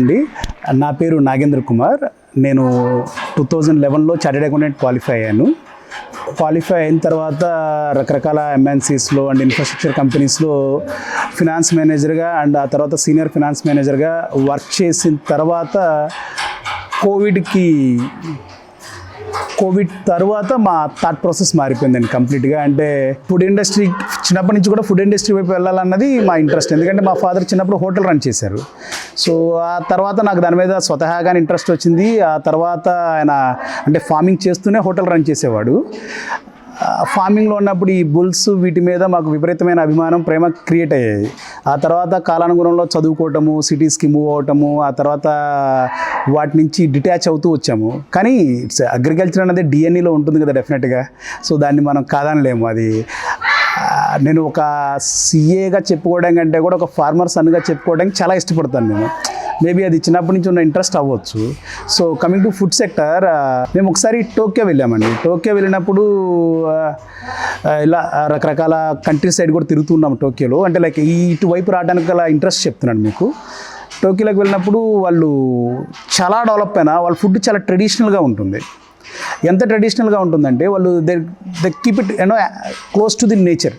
అండి. నా పేరు నాగేంద్ర కుమార్. నేను టూ థౌజండ్ లెవెన్లో చార్టెడ్ అకౌంటెంట్ క్వాలిఫై అయ్యాను. క్వాలిఫై అయిన తర్వాత రకరకాల ఎంఎన్సీస్లో అండ్ ఇన్ఫ్రాస్ట్రక్చర్ కంపెనీస్లో ఫినాన్స్ మేనేజర్గా అండ్ ఆ తర్వాత సీనియర్ ఫినాన్స్ మేనేజర్గా వర్క్ చేసిన తర్వాత కోవిడ్కి కోవిడ్ తర్వాత మా థాట్ ప్రాసెస్ మారిపోయిందండి కంప్లీట్గా అంటే ఫుడ్ ఇండస్ట్రీ చిన్నప్పటి నుంచి కూడా ఫుడ్ ఇండస్ట్రీ వైపు వెళ్ళాలన్నది మా ఇంట్రెస్ట్ ఎందుకంటే మా ఫాదర్ చిన్నప్పుడు హోటల్ రన్ చేశారు. సో ఆ తర్వాత నాకు దాని మీద స్వతహాగానే ఇంట్రెస్ట్ వచ్చింది. ఆ తర్వాత ఆయన అంటే ఫార్మింగ్ చేస్తూనే హోటల్ రన్ చేసేవాడు. ఫార్మింగ్లో ఉన్నప్పుడు ఈ బుల్స్ వీటి మీద మాకు విపరీతమైన అభిమానం ప్రేమ క్రియేట్ అయ్యేది ఆ తర్వాత కాలానుగుణంలో చదువుకోవటము సిటీస్కి మూవ్ అవటము ఆ తర్వాత వాటి నుంచి డిటాచ్ అవుతూ వచ్చాము. కానీ ఇట్స్ అగ్రికల్చర్ అనేది డిఎన్ఈలో ఉంటుంది కదా డెఫినెట్గా సో దాన్ని మనం కాదనలేము. అది నేను ఒక సీఏగా చెప్పుకోవడం కంటే కూడా ఒక ఫార్మర్ సన్గా చెప్పుకోవడానికి చాలా ఇష్టపడతాను నేను. మేబీ అది చిన్నప్పటి నుంచి ఉన్న ఇంట్రెస్ట్ అవ్వచ్చు. So coming to food sector మేము ఒకసారి టోక్యో వెళ్ళామండి. టోక్యో వెళ్ళినప్పుడు ఇలా రకరకాల కంట్రీ సైడ్ కూడా తిరుగుతున్నాం టోక్యోలో. అంటే లైక్ ఈ ఇటువైపు రావడానికి గల ఇంట్రెస్ట్ చెప్తున్నాను మీకు. టోక్యోలోకి వెళ్ళినప్పుడు వాళ్ళు చాలా డెవలప్ అయినా వాళ్ళ ఫుడ్ చాలా ట్రెడిషనల్గా ఉంటుంది. ఎంత ట్రెడిషనల్గా ఉంటుందంటే వాళ్ళు they they keep it you know close to the nature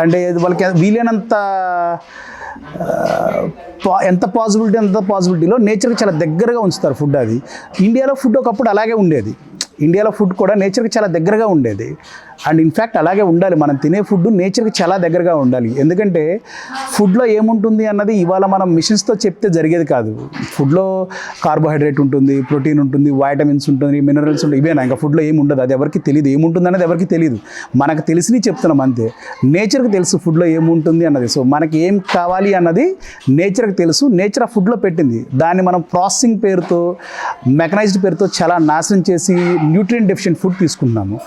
అంటే వాళ్ళకి వీలైనంత ఎంత పాసిబిలిటీ ఎంత పాసిబిలిటీలో నేచర్కి చాలా దగ్గరగా ఉంచుతారు ఫుడ్ అది. ఇండియాలో ఫుడ్ ఒకప్పుడు అలాగే ఉండేది. ఇండియాలో ఫుడ్ కూడా నేచర్కి చాలా దగ్గరగా ఉండేది. అండ్ ఇన్ఫ్యాక్ట్ అలాగే ఉండాలి. మనం తినే ఫుడ్ నేచర్కి చాలా దగ్గరగా ఉండాలి. ఎందుకంటే ఫుడ్లో ఏముంటుంది అన్నది ఇవాళ మనం మిషన్స్తో చెప్తే జరిగేది కాదు. ఫుడ్లో కార్బోహైడ్రేట్ ఉంటుంది ప్రోటీన్ ఉంటుంది వైటమిన్స్ ఉంటుంది మినరల్స్ ఉంటుంది ఇవేనా? ఇంకా ఫుడ్లో ఏమి ఉండదు. అది ఎవరికి తెలియదు ఏముంటుంది అనేది ఎవరికి తెలియదు మనకు తెలిసినవి చెప్తున్నాం అంతే. నేచర్కి తెలుసు ఫుడ్లో ఏముంటుంది అన్నది. సో మనకి ఏం కావాలి అన్నది నేచర్కి తెలుసు. నేచర్ ఆ ఫుడ్లో పెట్టింది. దాన్ని మనం ప్రాసెసింగ్ పేరుతో మెకనైజ్డ్ పేరుతో చాలా నాశనం చేసి న్యూట్రియం డెఫిషియెంట్ ఫుడ్ తీసుకుంటున్నాము.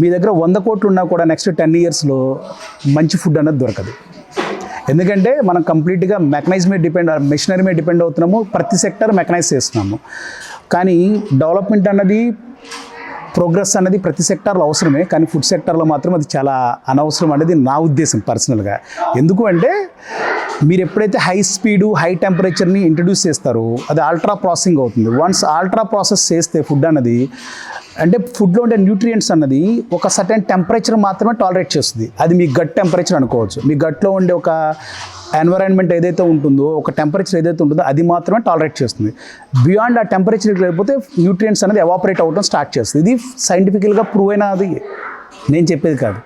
మీ దగ్గర వంద కోట్లు ఉన్నా కూడా నెక్స్ట్ టెన్ ఇయర్స్లో మంచి ఫుడ్ అనేది దొరకదు. ఎందుకంటే మనం కంప్లీట్గా మెకనైజ్ మీద డిపెండ్ మెషినరీ మీద డిపెండ్ అవుతున్నాము ప్రతి సెక్టర్ మెకనైజ్ చేస్తున్నాము. కానీ డెవలప్మెంట్ అన్నది ప్రోగ్రెస్ అనేది ప్రతి సెక్టార్లో అవసరమే కానీ ఫుడ్ సెక్టార్లో మాత్రం అది చాలా అనవసరం అనేది నా ఉద్దేశం పర్సనల్గా ఎందుకు అంటే మీరు ఎప్పుడైతే హై స్పీడు హై టెంపరేచర్ని ఇంట్రడ్యూస్ చేస్తారో అది అల్ట్రా ప్రాసెసింగ్ అవుతుంది. వన్స్ ఆల్ట్రా ప్రాసెస్ చేస్తే ఫుడ్ అన్నది అంటే ఫుడ్లో ఉండే న్యూట్రియంట్స్ అన్నది ఒక సర్టెన్ టెంపరేచర్ మాత్రమే టాలరేట్ చేస్తుంది. అది మీ గట్ టెంపరేచర్ అనుకోవచ్చు. మీ గట్లో ఉండే ఒక ఎన్వైరాన్మెంట్ ఏదైతే ఉంటుందో ఒక టెంపరేచర్ ఏదైతే ఉంటుందో అది మాత్రమే టాలరేట్ చేస్తుంది. బియాండ్ ఆ టెంపరేచర్ లేకపోతే న్యూట్రియంట్స్ అనేది ఎవాపరేట్ అవ్వడం స్టార్ట్ చేస్తుంది. ఇది సైంటిఫికల్గా ప్రూవ్ అయిన అది నేను చెప్పేది కాదు.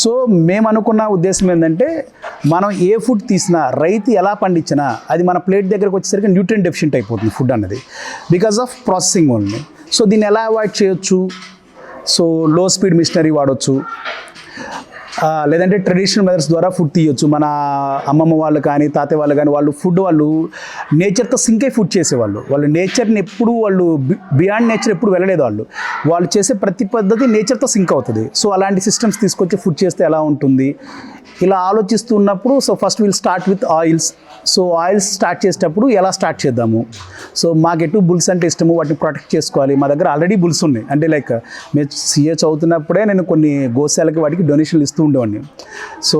సో మేము అనుకున్న ఉద్దేశం ఏంటంటే మనం ఏ ఫుడ్ తీసినా రైతు ఎలా పండించినా అది మన ప్లేట్ దగ్గరకు వచ్చేసరికి న్యూట్రియం డెఫిషియంట్ అయిపోతుంది ఫుడ్ అన్నది. Because of processing only so దీన్ని ఎలా అవాయిడ్ చేయొచ్చు? సో లో స్పీడ్ మిషనరీ వాడొచ్చు. లేదంటే ట్రెడిషనల్ మెథడ్స్ ద్వారా ఫుడ్ తీయొచ్చు. మన అమ్మమ్మ వాళ్ళు కానీ తాతయ్య వాళ్ళు కానీ వాళ్ళు ఫుడ్ వాళ్ళు నేచర్తో సింక్ అయి ఫుడ్ చేసేవాళ్ళు. వాళ్ళు నేచర్ని ఎప్పుడు వాళ్ళు బియాండ్ నేచర్ ఎప్పుడు వెళ్ళలేదు వాళ్ళు. వాళ్ళు చేసే ప్రతి పద్ధతి నేచర్తో సింక్ అవుతుంది. సో అలాంటి సిస్టమ్స్ తీసుకొచ్చి ఫుడ్ చేస్తే ఎలా ఉంటుంది? ఇలా ఆలోచిస్తున్నప్పుడు so first will start with oils so oils start చేసేటప్పుడు ఎలా స్టార్ట్ చేద్దాము? సో మాకు ఎటు బుల్స్ అంటే ఇష్టము వాటిని ప్రొటెక్ట్ చేసుకోవాలి. మా దగ్గర ఆల్రెడీ బుల్స్ ఉన్నాయి. అంటే లైక్ మేము సీఏ చదువుతున్నప్పుడే నేను కొన్ని గోశాలకి వాటికి డొనేషన్లు ఇస్తూ ఉండేవాడిని. సో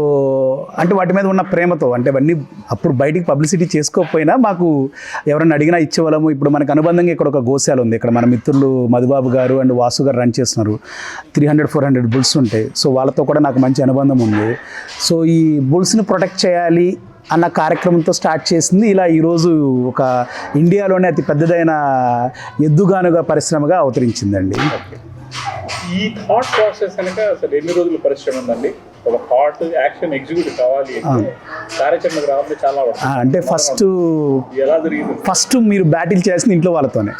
అంటే వాటి మీద ఉన్న ప్రేమతో అంటే అవన్నీ అప్పుడు బయటికి పబ్లిసిటీ చేసుకోకపోయినా మాకు ఎవరైనా అడిగినా ఇచ్చేవాళ్ళము. ఇప్పుడు మనకు అనుబంధంగా ఇక్కడ ఒక గోశాల ఉంది. ఇక్కడ మన మిత్రులు మధుబాబు గారు అండ్ వాసు గారు రన్ చేస్తున్నారు. Three hundred four hundred bulls ఉంటాయి. సో వాళ్ళతో కూడా నాకు మంచి అనుబంధం ఉంది. సో ఈ బుల్స్ని ప్రొటెక్ట్ చేయాలి అన్న కార్యక్రమంతో స్టార్ట్ చేసింది. ఇలా ఈరోజు ఒక ఇండియాలోనే అతి పెద్దదైన ఎద్దుగానుగా పరిశ్రమగా అవతరించిందండి. ఈ థాట్ ప్రాసెస్ కనుక అసలు ఎన్ని రోజులు పరిశ్రమ ఉందండి? ఒక థాట్ యాక్షన్ ఎగ్జిక్యూట్ కావాలి అంటే కార్యాచరణకు రావాలంటే చాలా. అంటే ఫస్ట్ ఎలా జరిగింది? ఫస్ట్ మీరు బ్యాటిల్ చేసిన ఇంట్లో వాళ్ళతోనే.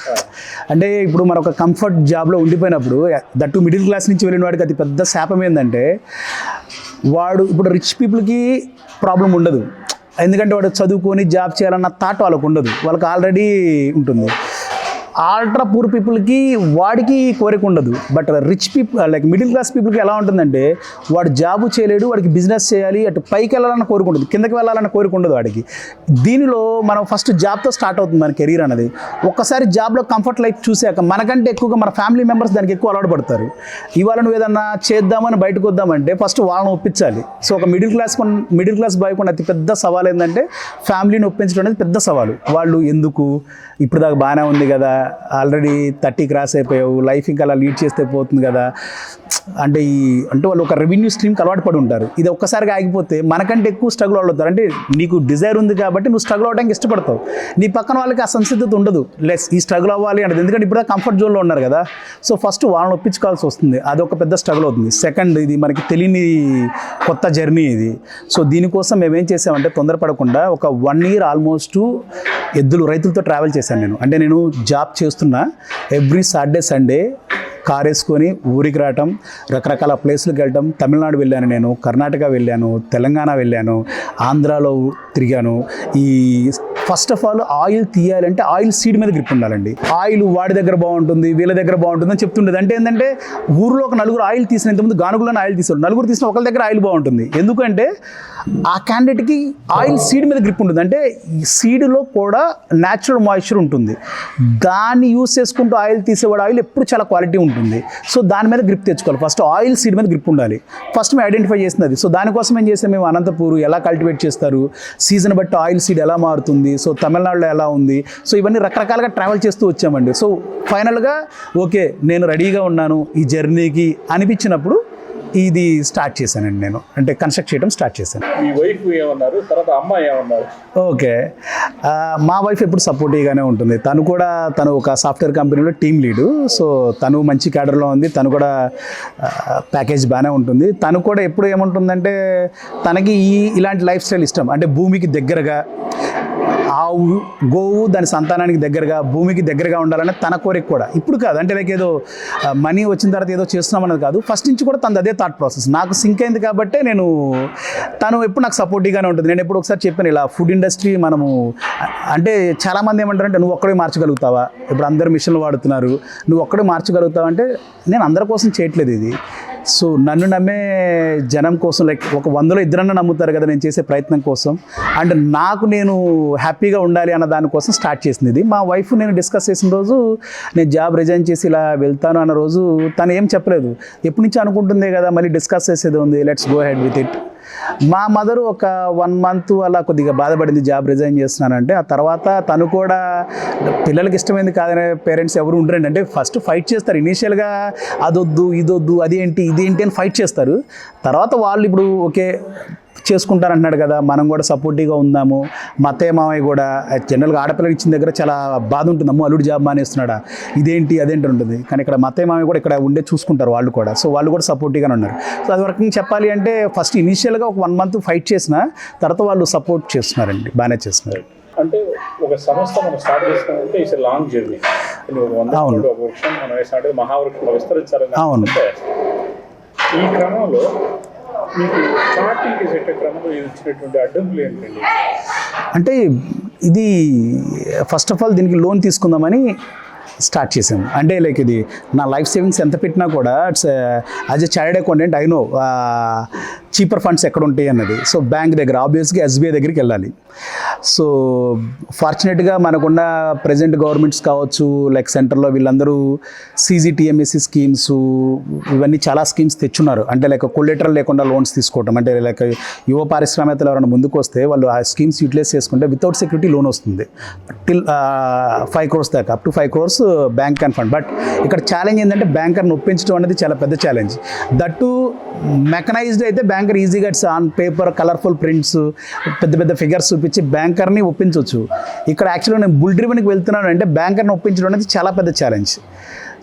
అంటే ఇప్పుడు మన ఒక కంఫర్ట్ జాబ్లో ఉండిపోయినప్పుడు దట్టు మిడిల్ క్లాస్ నుంచి వెళ్ళిన వాడికి అతి పెద్ద శాపం ఏంటంటే వాడు ఇప్పుడు రిచ్ పీపుల్కి ప్రాబ్లం ఉండదు. ఎందుకంటే వాడు చదువుకొని జాబ్ చేయాలన్న థాట్ వాళ్ళకు ఉండదు. వాళ్ళకి ఆల్రెడీ ఉంటుంది. ఆల్ట్రా పూర్ పీపుల్కి వాడికి కోరిక ఉండదు. But rich people like middle class పీపుల్కి ఎలా ఉంటుందంటే వాడు జాబు చేయలేడు వాడికి బిజినెస్ చేయాలి అటు పైకి వెళ్ళాలని కోరిక ఉండదు. కిందకి వెళ్ళాలని కోరిక ఉండదు వాడికి. దీనిలో మనం ఫస్ట్ జాబ్తో స్టార్ట్ అవుతుంది మన కెరీర్ అనేది ఒక్కసారి జాబ్లో కంఫర్ట్ లైఫ్ చూసాక మనకంటే ఎక్కువగా మన ఫ్యామిలీ మెంబర్స్ దానికి ఎక్కువ అలవాటు పడతారు. ఇవాళ నువ్వు ఏదన్నా చేద్దామని బయటకు వద్దామంటే ఫస్ట్ వాళ్ళని ఒప్పించాలి. సో ఒక middle class middle class boy కొన్ని అతి పెద్ద సవాల్ ఏంటంటే ఫ్యామిలీని ఒప్పించడం అనేది పెద్ద సవాలు. వాళ్ళు ఎందుకు? ఇప్పుడు దాకా బాగానే ఉంది కదా. ఆల్రెడీ థర్టీ క్రాస్ అయిపోయావు. లైఫ్ ఇంకా అలా లీడ్ చేస్తే పోతుంది కదా. అంటే ఈ అంటే వాళ్ళు ఒక రెవెన్యూ స్ట్రీమ్కి అలవాటు పడి ఉంటారు. ఇది ఒక్కసారిగా ఆగిపోతే మనకంటే ఎక్కువ స్ట్రగుల్ అవుతారు. అంటే నీకు డిజైర్ ఉంది కాబట్టి నువ్వు స్ట్రగుల్ అవడానికి ఇష్టపడతావు. నీ పక్కన వాళ్ళకి ఆ సంసిద్ధత ఉండదు. లెస్ ఈ స్ట్రగుల్ అవ్వాలి అంటే ఎందుకంటే ఇప్పుడు కంఫర్ట్ జోన్లో ఉన్నారు కదా. సో ఫస్ట్ వాళ్ళని ఒప్పించుకోవాల్సి వస్తుంది. అది ఒక పెద్ద స్ట్రగుల్ అవుతుంది. సెకండ్ ఇది మనకి తెలియని కొత్త జర్నీ ఇది. సో దీనికోసం మేము ఏం చేసామంటే తొందరపడకుండా ఒక వన్ ఇయర్ ఆల్మోస్ట్ ఎద్దులు రైతులతో ట్రావెల్ చేశాను నేను. అంటే నేను జాబ్ చేస్తున్నా. ఎవ్రీ సాటర్డే సండే కార్ వేసుకొని ఊరికి రావటం రకరకాల ప్లేసులకు వెళ్ళటం తమిళనాడు వెళ్ళాను నేను కర్ణాటక వెళ్ళాను తెలంగాణ వెళ్ళాను ఆంధ్రాలో తిరిగాను. ఈ ఫస్ట్ ఆఫ్ ఆల్ ఆయిల్ తీయాలంటే ఆయిల్ సీడ్ మీద గ్రిప్ ఉండాలండి. ఆయిల్ వాడి దగ్గర బాగుంటుంది వీళ్ళ దగ్గర బాగుంటుంది అని చెప్తుండేది. అంటే ఏంటంటే ఊరిలో ఒక నలుగురు ఆయిల్ తీసిన ఇంతకుముందు గానుగులను ఆయిల్ తీసుకోండి నలుగురు తీసిన ఒకరి దగ్గర ఆయిల్ బాగుంటుంది. ఎందుకంటే ఆ క్యాండిడేట్కి ఆయిల్ సీడ్ మీద గ్రిప్ ఉంటుంది. అంటే ఈ సీడ్లో కూడా న్యాచురల్ మాయిశ్చర్ ఉంటుంది. దాన్ని యూస్ చేసుకుంటూ ఆయిల్ తీసేవాడు ఆయిల్ ఎప్పుడు చాలా క్వాలిటీ ఉంటుంది. సో దాని మీద గ్రిప్ తెచ్చుకోవాలి. ఫస్ట్ ఆయిల్ సీడ్ మీద గ్రిప్ ఉండాలి. ఫస్ట్ మేము ఐడెంటిఫై చేసింది అది సో దానికోసం ఏం చేసాం? మేము అనంతపూర్ ఎలా కల్టివేట్ చేస్తారు? సీజన్ బట్టి ఆయిల్ సీడ్ ఎలా మారుతుంది? సో తమిళనాడులో ఎలా ఉంది? సో ఇవన్నీ రకరకాలుగా ట్రావెల్ చేస్తూ వచ్చామండి. సో ఫైనల్గా ఓకే నేను రెడీగా ఉన్నాను ఈ జర్నీకి అనిపించినప్పుడు ఇది స్టార్ట్ చేశానండి నేను. అంటే కన్స్ట్రక్ట్ చేయడం స్టార్ట్ చేశాను. మీ వైఫ్ ఏమన్నారు? తర్వాత అమ్మ ఏమన్నారు? ఓకే మా వైఫ్ ఎప్పుడు సపోర్టివ్గానే ఉంటుంది. తను కూడా తను ఒక సాఫ్ట్వేర్ కంపెనీలో టీమ్ లీడు సో తను మంచి క్యాడర్లో ఉంది. తను కూడా ప్యాకేజ్ బాగానే ఉంటుంది. తను కూడా ఎప్పుడు ఏముంటుందంటే తనకి ఈ ఇలాంటి లైఫ్ స్టైల్ ఇష్టం. అంటే భూమికి దగ్గరగా ఆవు గోవు దాని సంతానానికి దగ్గరగా భూమికి దగ్గరగా ఉండాలనే తన కోరిక కూడా. ఇప్పుడు కాదు అంటే లైక్ ఏదో మనీ వచ్చిన తర్వాత ఏదో చేస్తున్నాం అనేది కాదు. ఫస్ట్ నుంచి కూడా తనది అదే థాట్ ప్రాసెస్ నాకు సింక్ అయింది కాబట్టి నేను తను ఎప్పుడు నాకు సపోర్టివ్గానే ఉంటుంది. నేను ఎప్పుడు ఒకసారి చెప్పాను ఇలా ఫుడ్ ఇండస్ట్రీ మనము అంటే చాలామంది ఏమంటారంటే నువ్వు ఒక్కడే మార్చగలుగుతావా? ఇప్పుడు అందరు మిషన్లు వాడుతున్నారు. నువ్వు ఒక్కడే మార్చగలుగుతావా? అంటే నేను అందరి కోసం చేయట్లేదు ఇది. సో నన్ను నమ్మే జనం కోసం లైక్ ఒక వందలో ఇద్దరన్నా నమ్ముతారు కదా నేను చేసే ప్రయత్నం కోసం. అండ్ నాకు నేను హ్యాపీగా ఉండాలి అన్న దానికోసం స్టార్ట్ చేసింది ఇది. మా వైఫ్ నేను డిస్కస్ చేసిన రోజు నేను జాబ్ రిజైన్ చేసి ఇలా వెళ్తాను అన్న రోజు తను ఏం చెప్పలేదు. ఎప్పటి నుంచి అనుకుంటుందే కదా మళ్ళీ డిస్కస్ చేసేది ఉంది let's go head with it మా మదర్ ఒక వన్ మంత్ అలా కొద్దిగా బాధపడింది జాబ్ రిజైన్ చేస్తున్నానంటే ఆ తర్వాత తను కూడా పిల్లలకి ఇష్టమైంది కాదనే పేరెంట్స్ ఎవరు ఉండరండి. అంటే ఫస్ట్ ఫైట్ చేస్తారు ఇనీషియల్గా అదొద్దు ఇదొద్దు అదేంటి ఇదేంటి అని ఫైట్ చేస్తారు. తర్వాత వాళ్ళు ఇప్పుడు ఓకే చేసుకుంటారంటున్నాడు కదా మనం కూడా సపోర్టివ్గా ఉందాము. మా అత్తయ్య మామయ్య కూడా జనరల్గా ఆడపిల్లకి ఇచ్చిన దగ్గర చాలా బాధ ఉంటుంది. అమ్మో అల్లుడు జాబ్ మానేస్తున్నాడా? ఇదేంటి అదేంటి ఉంటుంది. కానీ ఇక్కడ మా అత్తయ్య మామయ్య కూడా ఇక్కడ ఉండే చూసుకుంటారు వాళ్ళు కూడా. సో వాళ్ళు కూడా సపోర్టివ్గానే ఉన్నారు. సో అది వరకు చెప్పాలి అంటే ఫస్ట్ ఇనీషియల్గా ఒక వన్ మంత్ ఫైట్ చేసిన తర్వాత వాళ్ళు సపోర్ట్ చేస్తున్నారండి బాగానే చేస్తున్నారు. అంటే ఒక సంస్థ మనం స్టార్ట్ చేస్తామంటే ఇట్స్ లాంగ్ జర్నీ అవును. ఒక వృక్షం మనం వేసినట్టు విస్తరించాలని అవును. ఈ క్రమంలో మీకు స్టార్టింగ్ చేసే క్రమంలో ఇచ్చినటువంటి అడ్డంకులు ఏంటండి? అంటే ఇది ఫస్ట్ ఆఫ్ ఆల్ దీనికి లోన్ తీసుకుందామని స్టార్ట్ చేశాను. అంటే లైక్ ఇది నా లైఫ్ సేవింగ్స్ ఎంత పెట్టినా కూడా it's as a chartered accountant I know cheaper funds ఎక్కడ ఉంటాయి అన్నది. సో బ్యాంక్ దగ్గర ఆబ్వియస్గా ఎస్బీఐ దగ్గరికి వెళ్ళాలి. సో ఫార్చునేట్గా మనకున్న ప్రజెంట్ గవర్నమెంట్స్ కావచ్చు లైక్ సెంటర్లో వీళ్ళందరూ సీజీటీఎంఎస్సి స్కీమ్స్ ఇవన్నీ చాలా స్కీమ్స్ తెచ్చున్నారు. అంటే లైక్ కొల్లెటరల్ లేకుండా లోన్స్ తీసుకోవటం అంటే లైక్ యువ పారిశ్రామికలు ఎవరైనా ముందుకు వస్తే వాళ్ళు ఆ స్కీమ్స్ యూటిలైజ్ చేసుకుంటే వితౌట్ సెక్యూరిటీ లోన్ వస్తుంది. టిల్ ఫైవ్ క్రోర్స్ దాకా up to five crores bank and fund. But ఇక్కడ ఛాలెంజ్ ఏంటంటే బ్యాంకర్ని ఒప్పించడం అనేది చాలా పెద్ద ఛాలెంజ్ దట్టు మెకనైజ్డ్ అయితే బ్యాంకర్ ఈజీగా ఆన్ పేపర్ కలర్ఫుల్ ప్రింట్స్ పెద్ద పెద్ద ఫిగర్స్ చూపించి బ్యాంకర్ని ఒప్పించవచ్చు ఇక్కడ యాక్చువల్గా నేను బుల్ డ్రివెన్కి వెళ్తున్నాను అంటే బ్యాంకర్ని ఒప్పించడం అనేది చాలా పెద్ద ఛాలెంజ్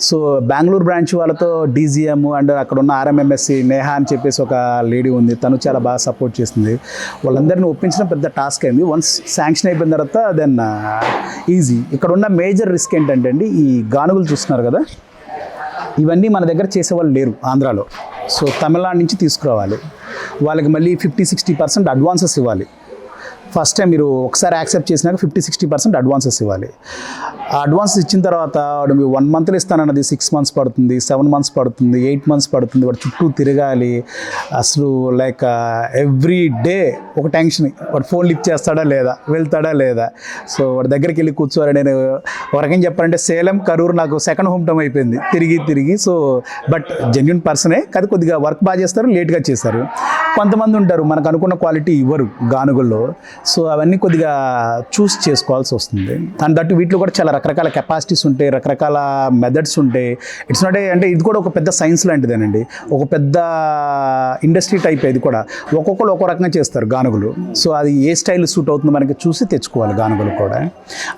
సో బెంగళూరు బ్రాంచ్ వాళ్ళతో డీజీఎం అండ్ అక్కడ ఉన్న ఆర్ఎంఎంఎస్సి నేహా అని చెప్పేసి ఒక లేడీ ఉంది. తను చాలా బాగా సపోర్ట్ చేస్తుంది వాళ్ళందరినీ ఒప్పించడం పెద్ద టాస్క్ అయింది. వన్స్ శాంక్షన్ అయిపోయిన తర్వాత దెన్ ఈజీ uh, ఇక్కడ ఉన్న మేజర్ రిస్క్ ఏంటంటే అండి ఈ గానుగులు చూస్తున్నారు కదా? ఇవన్నీ మన దగ్గర చేసేవాళ్ళు లేరు ఆంధ్రాలో. సో తమిళనాడు నుంచి తీసుకురావాలి. వాళ్ళకి మళ్ళీ ఫిఫ్టీ సిక్స్టీ పర్సెంట్ అడ్వాన్సెస్ ఇవ్వాలి. ఫస్ట్ టైం మీరు ఒకసారి యాక్సెప్ట్ చేసినాక ఫిఫ్టీ సిక్స్టీ పర్సెంట్ అడ్వాన్సెస్ ఇవ్వాలి. ఆ అడ్వాన్స్ ఇచ్చిన తర్వాత వాడు మీ వన్ మంత్లో ఇస్తానన్నది సిక్స్ మంత్స్ పడుతుంది సెవెన్ మంత్స్ పడుతుంది ఎయిట్ మంత్స్ పడుతుంది వాడు చుట్టూ తిరగాలి. అసలు లైక్ ఎవ్రీ డే ఒక టెన్షన్ వాడు ఫోన్ లిఫ్ట్ చేస్తాడా లేదా వెళ్తాడా లేదా? సో వాడి దగ్గరికి వెళ్ళి కూర్చోవాలి. నేను ఒక చెప్పాలంటే సేలం కరూరు నాకు సెకండ్ హోమ్ టౌన్ అయిపోయింది. తిరిగి తిరిగి సో బట్ జెన్యున్ పర్సనే కాదు కొద్దిగా వర్క్ బాగా చేస్తారు లేట్గా చేస్తారు. కొంతమంది ఉంటారు మనకు అనుకున్న క్వాలిటీ ఇవ్వరు గానుగుల్లో. సో అవన్నీ కొద్దిగా చూస్ చేసుకోవాల్సి వస్తుంది. దాని దట్ వీటిలో కూడా చాలా రకరకాల కెపాసిటీస్ ఉంటాయి రకరకాల మెథడ్స్ ఉంటాయి. ఇట్స్ నాట్ అంటే ఇది కూడా ఒక పెద్ద సైన్స్ లాంటిదేనండి. ఒక పెద్ద ఇండస్ట్రీ టైప్ ఇది కూడా. ఒక్కొక్కరు ఒక్కో రకంగా చేస్తారు గానుగులు. సో అది ఏ స్టైల్ సూట్ అవుతుందో మనకి చూసి తెచ్చుకోవాలి గానుగులు కూడా.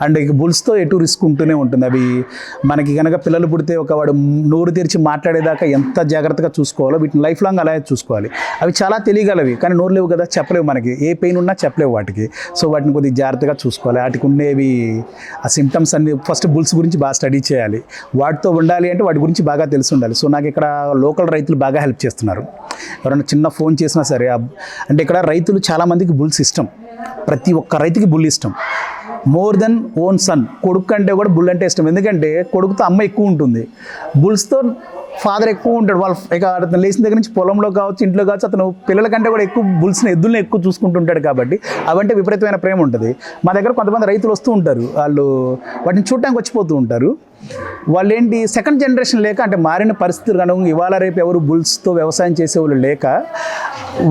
అండ్ ఇక బుల్స్తో ఎటు రిస్క్ ఉంటూనే ఉంటుంది. అవి మనకి కనుక పిల్లలు పుడితే ఒక వాడు నోరు తెరిచి మాట్లాడేదాకా ఎంత జాగ్రత్తగా చూసుకోవాలో వీటిని లైఫ్ లాంగ్ అలాగే చూసుకోవాలి. అవి చాలా తెలియగలవి కానీ నోరు లేవు కదా చెప్పలేవు మనకి. ఏ పెయిన్ ఉన్నా చెప్పలేవు వాటికి. సో వాటిని కొద్దిగా జాగ్రత్తగా చూసుకోవాలి. వాటికి ఉండేవి ఆ సిమ్టమ్స్ అన్ని ఫస్ట్ బుల్స్ గురించి బాగా స్టడీ చేయాలి. వాటితో ఉండాలి అంటే వాటి గురించి బాగా తెలిసి ఉండాలి. సో నాకు ఇక్కడ లోకల్ రైతులు బాగా హెల్ప్ చేస్తున్నారు. ఎవరైనా చిన్న ఫోన్ చేసినా సరే అంటే ఇక్కడ రైతులు చాలామందికి బుల్స్ ఇష్టం. ప్రతి ఒక్క రైతుకి బుల్ ఇష్టం. మోర్ దెన్ ఓన్ సన్ కొడుకు కంటే కూడా బుల్ అంటే ఇష్టం. ఎందుకంటే కొడుకుతో అమ్మ ఎక్కువ ఉంటుంది. బుల్స్తో ఫాదర్ ఎక్కువ ఉంటాడు. వాళ్ళ ఇక అతను లేచిన దగ్గర నుంచి పొలంలో కావచ్చు ఇంట్లో కావచ్చు అతను పిల్లల కంటే కూడా ఎక్కువ బుల్స్ని ఎద్దుల్ని ఎక్కువ చూసుకుంటుంటాడు కాబట్టి అవంటే విపరీతమైన ప్రేమ ఉంటుంది. మా దగ్గర కొంతమంది రైతులు వస్తూ ఉంటారు. వాళ్ళు వాటిని చూడటానికి వచ్చిపోతూ ఉంటారు. వాళ్ళు ఏంటి సెకండ్ జనరేషన్ లేక అంటే మారిన పరిస్థితులు కనుక ఇవాళ రేపు ఎవరు బుల్స్తో వ్యవసాయం చేసేవాళ్ళు లేక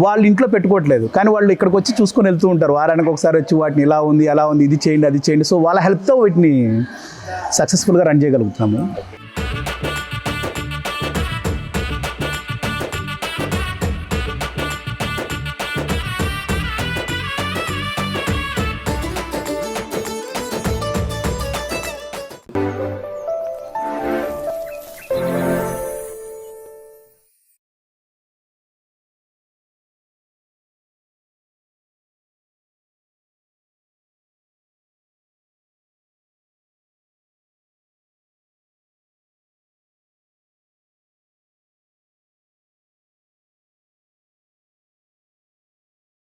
వాళ్ళు ఇంట్లో పెట్టుకోవట్లేదు. కానీ వాళ్ళు ఇక్కడికి వచ్చి చూసుకొని వెళ్తూ ఉంటారు. వారానికి ఒకసారి వచ్చి వాటిని ఇలా ఉంది అలా ఉంది ఇది చేయండి అది చేయండి. సో వాళ్ళ హెల్ప్తో వీటిని సక్సెస్ఫుల్గా రన్ చేయగలుగుతున్నాము.